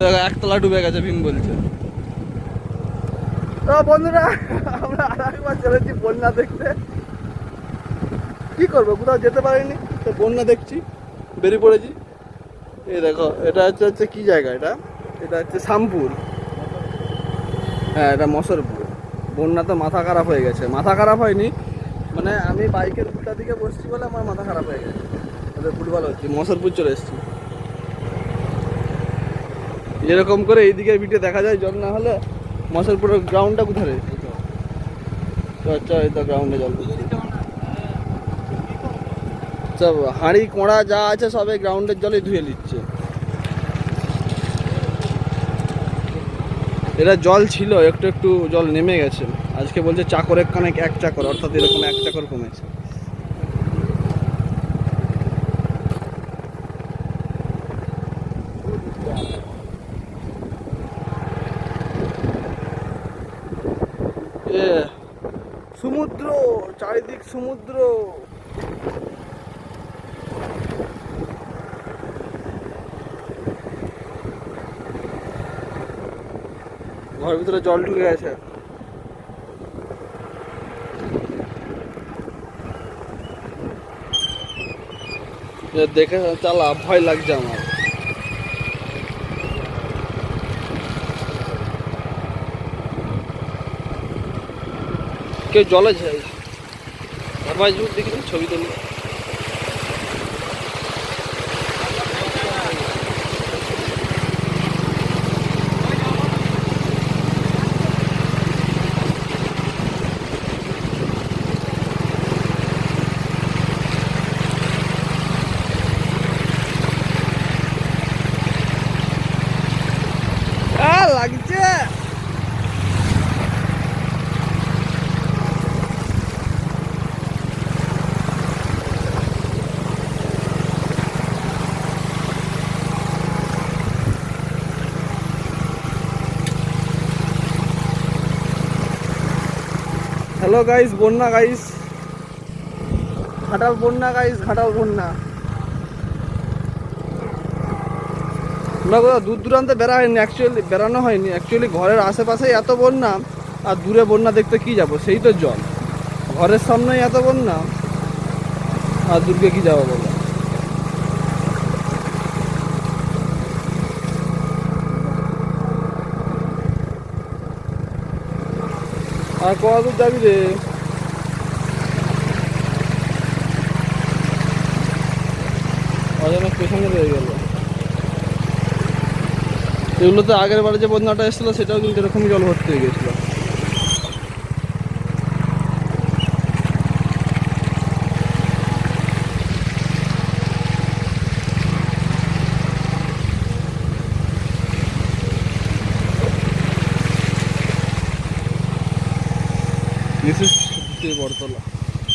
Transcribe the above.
একতলা ডুবে গেছে, ভীম বলছে। তো বন্ধুরা, আমরা আরেকবার চলেছি বন্যা দেখতে। কি করব, কোথাও যেতে পারিনি। তো বন্যা দেখছি, বেরিয়ে পড়েছি। এই দেখো, এটা হচ্ছে হচ্ছে কি জায়গা এটা? এটা হচ্ছে শামপুর হ্যাঁ এটা মসরপুর। বন্যা তো মাথা খারাপ হয়ে গেছে। মাথা খারাপ হয়নি। মানে আমি বাইকের উল্টা দিকে বসছি বলে আমার মাথা খারাপ হয়ে গেছে। ফুটবল হচ্ছে। মসরপুর চলে এসেছি। এরকম করে এইদিকে ভিডিও দেখা যায়, জল না হলে মশালপুরের গ্রাউন্ডটা কোথায়? আচ্ছা এই তো গ্রাউন্ডে জল সব হাঁড়ি, কোড়া যা আছে সবে গ্রাউন্ডের জলে ধুয়ে নিচ্ছে। এটা জল ছিল, একটু একটু জল নেমে গেছে। আজকে বলছে চাকরের কানেক এক চাকর, অর্থাৎ এরকম এক চাকর কমেছে। সমুদ্র চারিদিক সমুদ্র। ঘরের ভিতরে জল ঢুকে গেছে। দেখে চালা ভয় লাগছে আমার। কেউ জলে যায় আমার দেখি ছবি তুলি আহ, লাগছে হ্যালো গাইস বন্যা গাইস ঘাটাল বন্যা গাইস ঘাটাল বন্যা। আমরা কোথাও দূর দূরান্তে বেড়া হয়নি অ্যাকচুয়ালি বেড়ানো হয়নি। অ্যাকচুয়ালি ঘরের আশেপাশে এত বন্যা আর দূরে বন্যা দেখতে কি যাব? সেই তো জল। ঘরের সামনেই এত বন্যা আর দূরকে কি যাব বলো? আর কতদূর যাবি রে? অজানা পেছনে রয়ে গেল। এগুলোতে আগের বারে যে বন্যাটা এসেছিল, সেটাও কিন্তু এরকমই জল ভর্তি হয়ে গেছিল। ദിസ് ഇസ് പുറത്തുള്ള